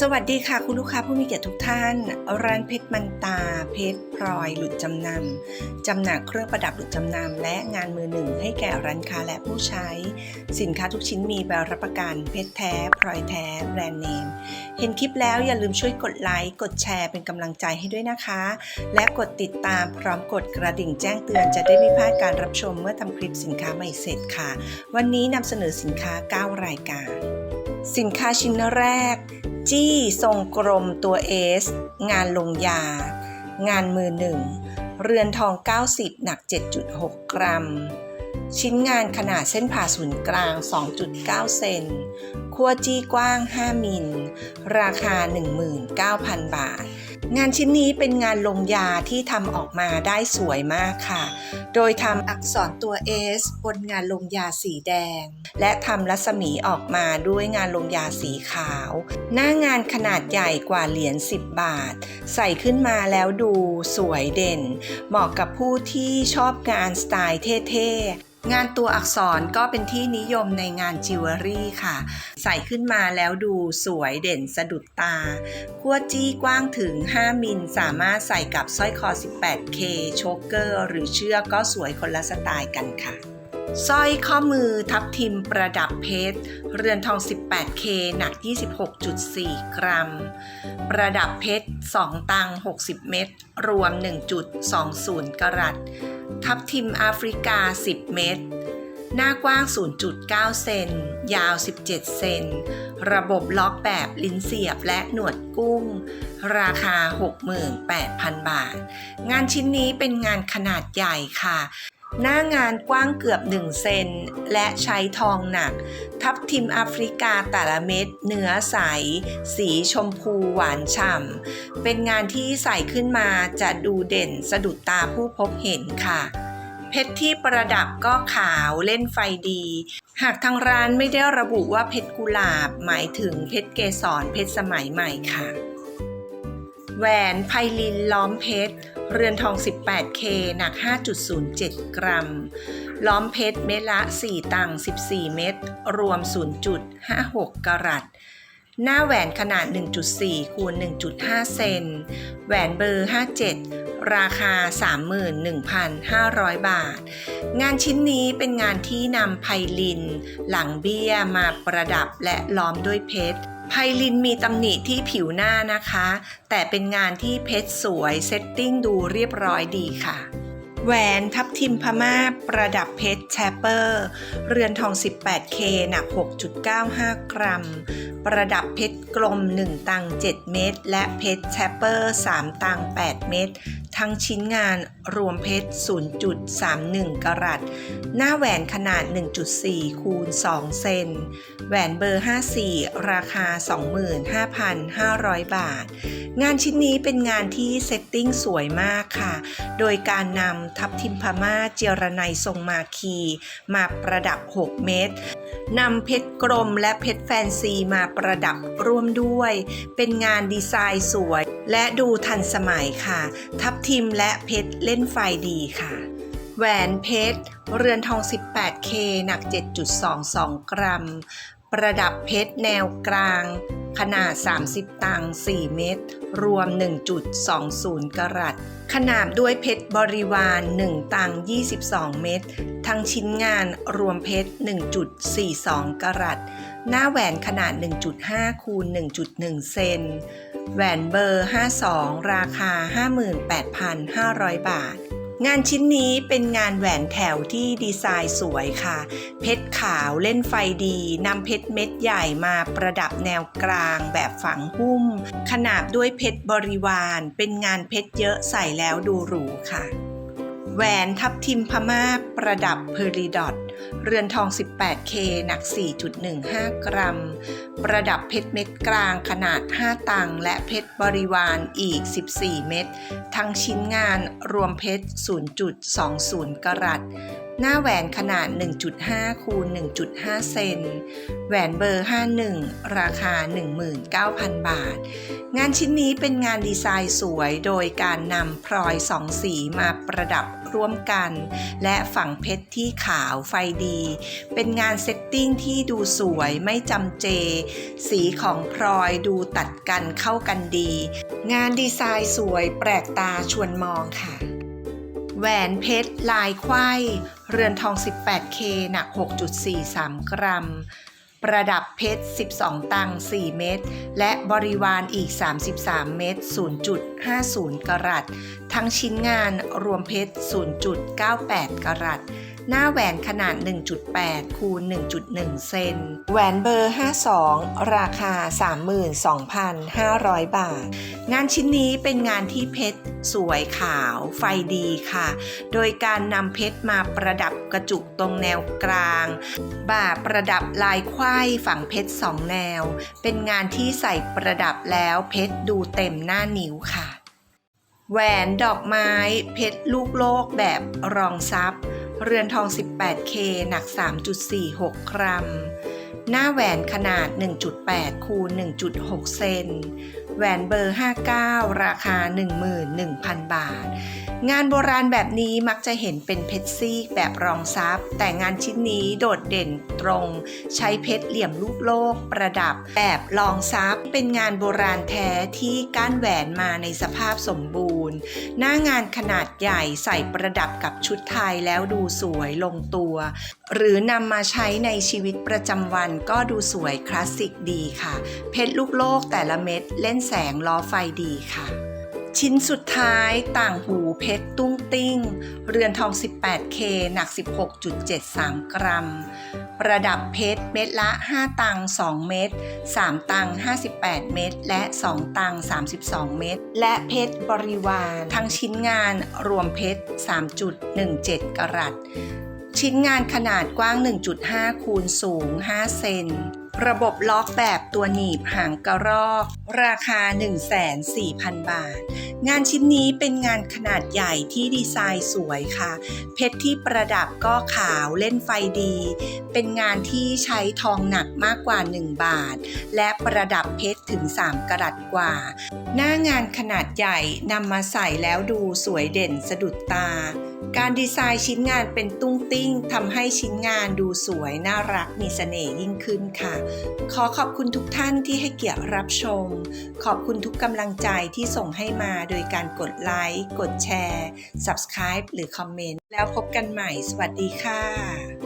สวัสดีค่ะคุณลูกค้าผู้มีเกียรติทุกท่าน ร้านเพชรมันตา เพชรพลอยหลุดจำนำจำหน่ายเครื่องประดับหลุดจำนำและงานมือหนึ่งให้แก่ร้านค้าและผู้ใช้ สินค้าทุกชิ้นมีใบรับประกัน เพชรแท้พลอยแท้ แบรนด์เนม เห็นคลิปแล้วอย่าลืมช่วยกดไลค์ กดแชร์เป็นกำลังใจให้ด้วยนะคะ และกดติดตามพร้อมกดกระดิ่งแจ้งเตือนจะได้ไม่พลาดการรับชมเมื่อทำคลิปสินค้าใหม่เสร็จค่ะ วันนี้นำเสนอสินค้า 9 รายการ สินค้าชิ้นแรก จี้ทรงกลมตัวเอสงานลงยา งานมือหนึ่ง เรือนทอง 90 หนัก 7.6 กรัม ชิ้นงานขนาดเส้นผ่าศูนย์กลาง 2.9 เซนขั้วจี้กว้าง 5 มิล ราคา 19,000 บาท งานชิ้นนี้เป็นงานลงยาที่ทำออกมาได้สวยมากค่ะ โดยทำอักษรตัว S บนงานลงยาสีแดง และทำรัศมีออกมาด้วยงานลงยาสีขาว หน้างานขนาดใหญ่กว่าเหรียญ10 บาท ใส่ขึ้นมาแล้วดูสวยเด่น เหมาะกับผู้ที่ชอบงานสไตล์เท่ๆ งานตัวอักษรก็เป็นที่นิยมในงานจิวเวลรี่ค่ะ ใส่ขึ้นมาแล้วดูสวยเด่นสะดุดตาขั้วจี้กว้างถึง 5 มิลสามารถใส่กับสร้อยคอ 18K โชกเกอร์ หรือเชือกก็สวยคนละสไตล์กันค่ะ สร้อยข้อมือทับทิมประดับเพชร เรือนทอง 18K หนัก 26.4 กรัม ประดับเพชร 2 ตัง 60 เม็ด รวม 1.20 กรัต ทับทิมแอฟริกา 10 เม็ด หน้ากว้าง 0.9 เซน ยาว 17 เซน ระบบล็อกแบบลิ้นเสียบและหนวดกุ้ง ราคา 68,000 บาท งานชิ้นนี้เป็นงานขนาดใหญ่ค่ะ หน้างานกว้างเกือบ 1 เซน และใช้ทองหนัก ทับทิมแอฟริกาแต่ละเม็ดเนื้อใส สีชมพูหวานฉ่ำ เป็นงานที่ใส่ขึ้นมาจะดูเด่นสะดุดตาผู้พบเห็นค่ะ เพชรที่ประดับก็ขาวเล่นไฟดี หากทางร้านไม่ได้ระบุว่าเพชรกุหลาบ หมายถึงเพชรเกสรเพชรสมัยใหม่ค่ะ แหวนไพลินล้อมเพชร เรือนทอง 18K หนัก 5.07 กรัม ล้อมเพชรเม็ดละ 4 ตัง 14 เม็ด รวม 0.56 กรัต หน้าแหวนขนาด 1.4 คูณ 1.5 เซน แหวนเบอร์ 57 ราคา 31,500 บาท งานชิ้นนี้เป็นงานที่นำไพลิน หลังเบี้ยมาประดับและล้อมด้วยเพชร ไพลินมีตำหนิที่ผิวหน้านะคะ แต่เป็นงานที่เพชรสวยเซตติ้งดูเรียบร้อยดีค่ะแหวนทับทิมพม่าประดับเพชรแชเปอร์ เรือนทอง 18K หนัก 6.95 กรัม ประดับเพชรกลม 1 ตัง 7 เม็ดและเพชรแชเปอร์ 3 ตัง 8 เม็ด ทั้งชิ้นงานรวมเพชร 0.31 กรัต หน้าแหวนขนาด 1.4 คูณ 2 เซน แหวนเบอร์ 54 ราคา 25,500 บาท งานชิ้นนี้เป็นงานที่เซตติ้งสวยมากค่ะ โดยการนำทับทิมพม่าเจรไนทรงมาคี มาประดับ 6 เม็ดนำเพชรกลมและเพชรแฟนซีมาประดับร่วมด้วย เป็นงานดีไซน์สวย และดูทันสมัยค่ะ ทับทิมและเพชรเล่นไฟดีค่ะ แหวนเพชร เรือนทอง 18K หนัก 7.22 กรัม ประดับเพชรแนวกลาง ขนาด 30 ตัง 4 เม็ดรวม 1.20 กรัตขนาบด้วยเพชรบริวาร 1 ตัง 22 เม็ดทั้งชิ้นงานรวมเพชร 1.42 กรัตหน้าแหวนขนาด 1.5 คูณ 1.1 เซน แหวนเบอร์ 52 ราคา 58,500 บาท งานชิ้นนี้เป็นงานแหวนแถวที่ดีไซน์สวยค่ะ เพชรขาวเล่นไฟดีนำเพชรเม็ดใหญ่มาประดับแนวกลางแบบฝังหุ้ม ขนาบด้วยเพชรบริวาร เป็นงานเพชรเยอะใส่แล้วดูหรูค่ะ แหวนทับทิมพม่าประดับเพอริดอตเรือนทอง 18K หนัก 4.15 กรัม ประดับเพชรเม็ดกลางขนาด 5 ตัง และเพชรบริวารอีก 14 เม็ด ทั้งชิ้นงานรวมเพชร 0.20 กรัต หน้าแหวนขนาด 1.5 คูณ 1.5 เซน แหวนเบอร์ 51 ราคา 19,000 บาท งานชิ้นนี้เป็นงานดีไซน์สวยโดยการนำพลอยสองสีมาประดับร่วมกัน และฝังเพชรที่ขาวไฟดี เป็นงานเซตติ้งที่ดูสวยไม่จำเจ สีของพลอยดูตัดกันเข้ากันดี งานดีไซน์สวยแปลกตาชวนมองค่ะ แหวนเพชรลายไขว้เรือนทอง 18K หนัก 6.43 กรัม ประดับเพชร 12 ตัง 4 เม็ด และบริวารอีก 33 เม็ด 0.50 กรัต ทั้งชิ้นงานรวมเพชร 0.98 กรัต หน้าแหวนขนาด 1.8 คูณ 1.1 เซน แหวนเบอร์ 52 ราคา 32,500 บาท งานชิ้นนี้เป็นงานที่เพชรสวยขาวไฟดีค่ะ โดยการนำเพชรมาประดับกระจุกตรงแนวกลาง บ่าประดับลายไขว้ฝั่งเพชรสองแนว เป็นงานที่ใส่ประดับแล้วเพชรดูเต็มหน้านิ้วค่ะ แหวนดอกไม้เพชรลูกโลกแบบรองซับ เรือนทอง 18K หนัก 3.46 กรัม หน้าแหวนขนาด 1.8 คูณ 1.6 เซน แหวนเบอร์ 59 ราคา 11,000 บาท งานโบราณแบบนี้มักจะเห็นเป็นเพชรซีกแบบรองซับ แต่งานชิ้นนี้โดดเด่นตรง ใช้เพชรเหลี่ยมลูกโลกประดับแบบรองซับ เป็นงานโบราณแท้ที่ก้านแหวนมาในสภาพสมบูรณ์ หน้างานขนาดใหญ่ใส่ประดับกับชุดไทยแล้วดูสวยลงตัว หรือนำมาใช้ในชีวิตประจำวันก็ดูสวยคลาสสิกดีค่ะ เพชรลูกโลกแต่ละเม็ดเล่นแสงล้อไฟดีค่ะ ชิ้นสุดท้ายต่างหูเพชรตุ้งติ้ง เรือนทอง 18K หนัก 16.73 กรัม ประดับเพชรเม็ดละ 5 ตัง 2 เม็ด3 ตัง 58 เม็ดและ 2 ตัง 32 เม็ดและเพชรบริวารทั้งชิ้นงานรวมเพชร 3.17 กรัตชิ้นงานขนาดกว้าง 1.5 คูณสูง 5 เซน ระบบล็อกแบบตัวหนีบหางกระรอก ราคา1,400,000 บาท งานชิ้นนี้เป็นงานขนาดใหญ่ที่ดีไซน์สวยค่ะ เพชรที่ประดับก็ขาวเล่นไฟดี เป็นงานที่ใช้ทองหนักมากกว่า 1 บาท และประดับเพชรถึง 3 กรัตกว่า หน้างานขนาดใหญ่นำมาใส่แล้วดูสวยเด่นสะดุดตาการดีไซน์ชิ้นงานเป็นตุ้งติ้งทำให้ชิ้นงานดูสวย น่ารักมีเสน่ห์ยิ่งขึ้นค่ะ ขอขอบคุณทุกท่านที่ให้เกียรติรับชม ขอบคุณทุกกำลังใจที่ส่งให้มาโดยการกดไลค์ กดแชร์ Subscribe หรือคอมเมนต์ แล้วพบกันใหม่ สวัสดีค่ะ